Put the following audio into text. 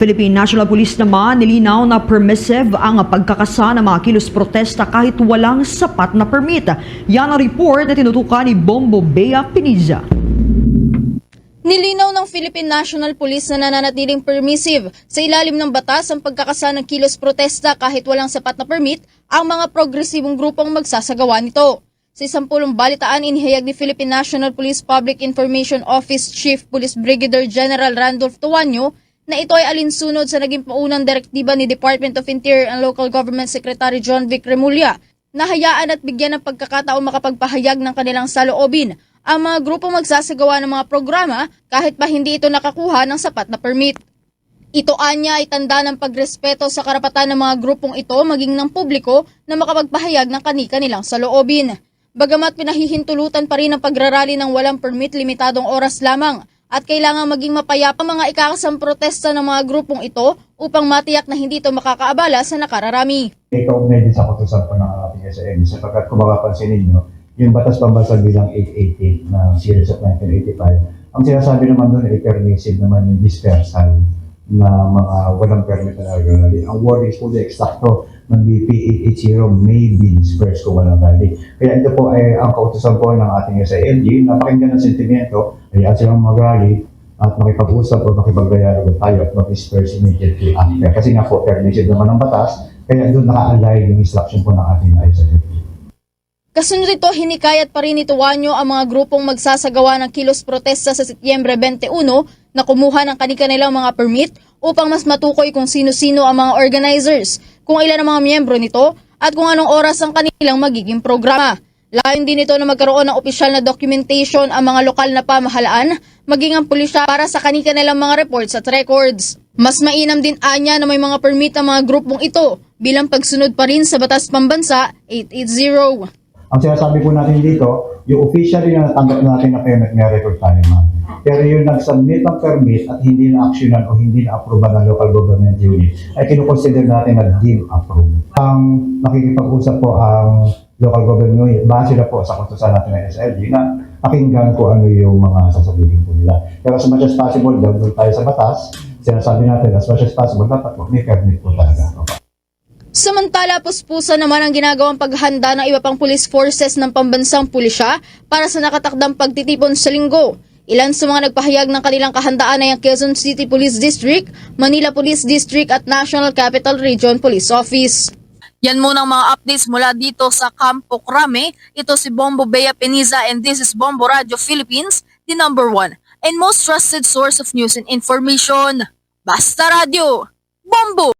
Philippine National Police naman nilinaw na permissive ang pagkakasa ng mga kilos protesta kahit walang sapat na permit. Yan ang report na tinutukan ni Bombo Bea Piniza. Nilinaw ng Philippine National Police na nananatiling permissive sa ilalim ng batas ang pagkakasa ng kilos protesta kahit walang sapat na permit ang mga progresibong grupong magsasagawa nito. Sa isampulong balitaan, inihayag ni Philippine National Police Public Information Office Chief Police Brigadier General Randolph Tuanyo na ito ay alinsunod sa naging paunang direktiba ni Department of Interior and Local Government Secretary John Vic Remulla na hayaan at bigyan ng pagkakataong makapagpahayag ng kanilang saloobin ang mga grupong magsasagawa ng mga programa kahit pa hindi ito nakakuha ng sapat na permit. Ito anya ay tanda ng pagrespeto sa karapatan ng mga grupong ito maging ng publiko na makapagpahayag ng kani-kanilang saloobin. Bagamat pinahihintulutan pa rin ang pagrarally ng walang permit limitadong oras lamang at kailangan maging mapayapa mga ikakasang protesta ng mga grupong ito upang matiyak na hindi ito makakaabala sa nakararami. Ikaugnay din sa kutusan po ng ating SM sapagkat kung mapapansin ninyo, yung batas pambansang bilang 880 na series of 1985, ang sinasabi naman doon ay permissive naman yung dispersal na mga walang permit na rally. Ang word is fully eksakto ng BP 880 may be dispersed kung walang rally. Kaya ito po ay ang kautusan po ng ating SILG na pakinggan ng sentimento, kaya silang mag-rally at makipag-usap o makipag-dialogue tayo at mag-disperse immediately after. Kasi nga po, permissive naman ang batas, kaya doon naka-align yung instruction po ng ating ISILG. Kasunod ito, hinikayat pa rin ni Tuwanyo ang mga grupong magsasagawa ng kilos protesta sa Setyembre 21 na kumuha ng kanilang mga permit upang mas matukoy kung sino-sino ang mga organizers, kung ilan ang mga miyembro nito, at kung anong oras ang kanilang magiging programa. Layon din ito na magkaroon ng opisyal na documentation ang mga lokal na pamahalaan, maging ang pulisya para sa kanilang mga reports at records. Mas mainam din anya na may mga permit ang mga grupong ito bilang pagsunod pa rin sa Batas Pambansa 880. Ang sinasabi po natin dito, yung officially na natanggap natin na permit, may record tayo ma'am. Pero yung nag-submit ng permit at hindi na actionan o hindi na approve ng local government unit, ay kinukonsider natin na deem approved. Ang makikipag-usap po ang local government unit, base na po sa kutusan natin ng SLG na pakinggan ko ano yung mga sasabihin po nila. Pero as much as possible, doon tayo sa batas, sinasabi natin as much as possible, dapat po may permit po talaga. Samantala, puspusa naman ang ginagawang paghanda ng iba pang police forces ng pambansang pulisya para sa nakatakdang pagtitipon sa linggo. Ilan sa mga nagpahayag ng kanilang kahandaan ay ang Quezon City Police District, Manila Police District at National Capital Region Police Office. Yan muna ang mga updates mula dito sa Campo Crame. Ito si Bombo Bea Peniza and this is Bombo Radio Philippines, the number one and most trusted source of news and information. Basta Radio! Bombo!